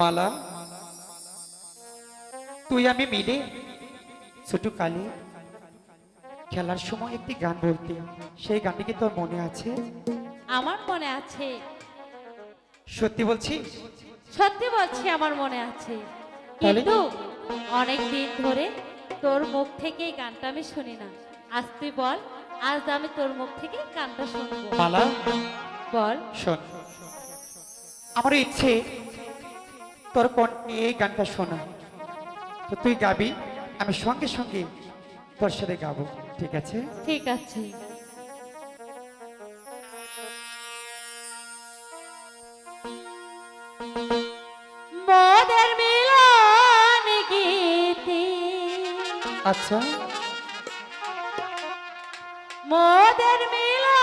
মালা। তুই আমি মিলে ছোট কালে খেলার সময় একটি গান বলতে। সেই গানটি কি তোর মনে আছে? আমার মনে আছে। সত্যি বলছি সত্যি বলছি আমার মনে আছে। কিন্তু অনেক দিন ধরে তোর মুখ থেকে গানটা আমি শুনি না। আজ তুই বল আজ আমি তোর মুখ থেকে গানটা শুনব। মালা? বল। শোন। আমার ইচ্ছে তোর কোন এই গানটা শোনা। তো তুই গাবি আমি সঙ্গে সঙ্গে তোর সাথে গাবো ঠিক আছে? ঠিক আছে। আচ্ছা। মোদের মিলন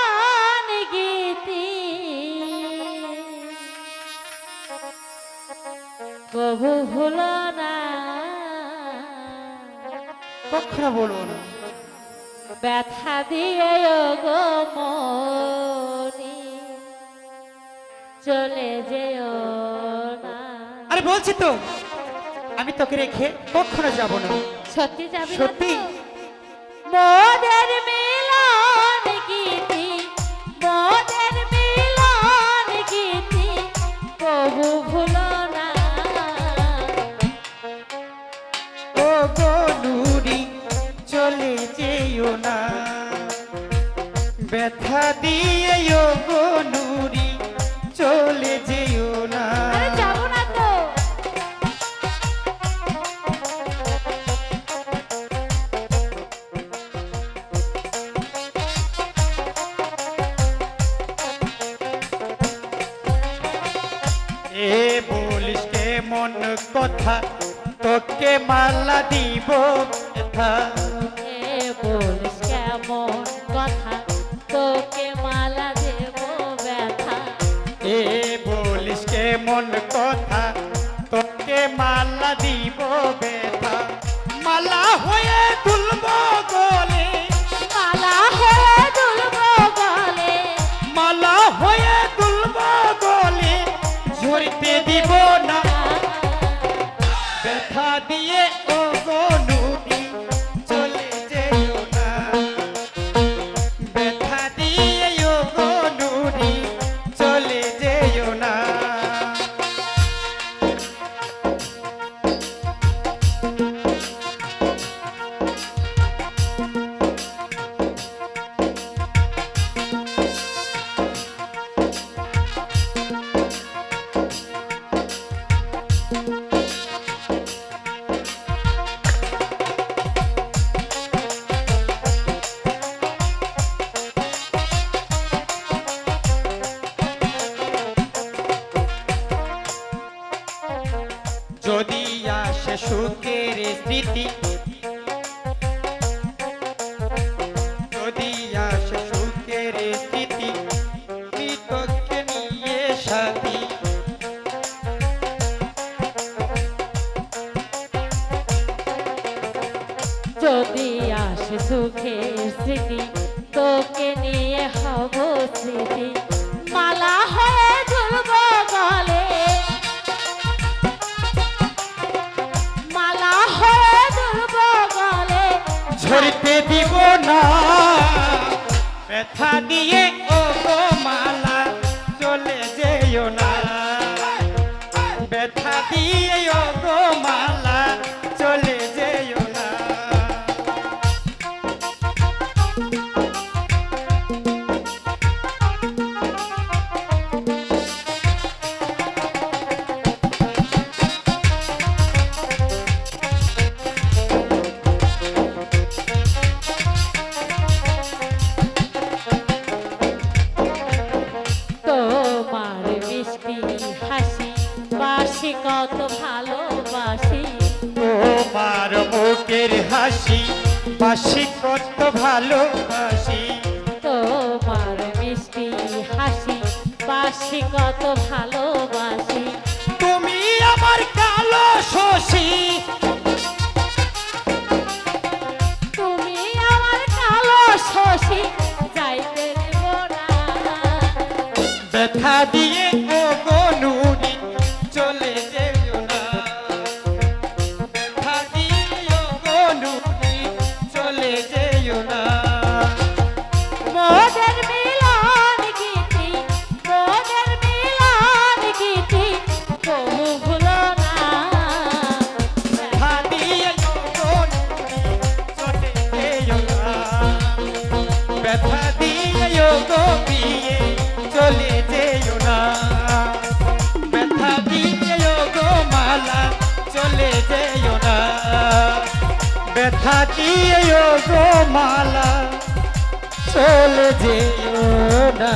ভুলো না। কখনো বলব না। ব্যথা দিয়ে গো মনি চলে যেও না। আরে বলছি তো আমি তোকে রেখে কখনো যাব না। সত্যি যাবি না সত্যি? মোদের মিলন চলে যেও না। ব্যথা দিয়ে গো নুরি চলে যেও না। এ বলিস মন কথা তোকে মালা দিব এ বলিস কেমন কথা? তোকে মালা দেব ব্যথা। এ বলিস কে মন কথা? তোকে মালা দিব ব্যথা। মালা হয়ে যদি আসে সুখের স্মৃতি যদি আসে সুখের স্মৃতি তোকে নিয়ে সাথী। যদি আসে সুখের স্মৃতি তোকে নিয়ে হব স্মৃতি। দিব না। ব্যথা দিয়ে ও গো মালা চলে যেও না। ব্যথা দিয়ে ও মালা বাসি কত ভালোবাসি। তোমার মুখের হাসি বাসি কত ভালোবাসি। তোমার মিষ্টি হাসি বাসি কত ভালোবাসি। তুমি আমার কালো শশী। তুমি আমার কালো শশী যাইতে দেব না। ব্যথা দিয়ে ব্যথা দিও গো মালা চলে যেও না।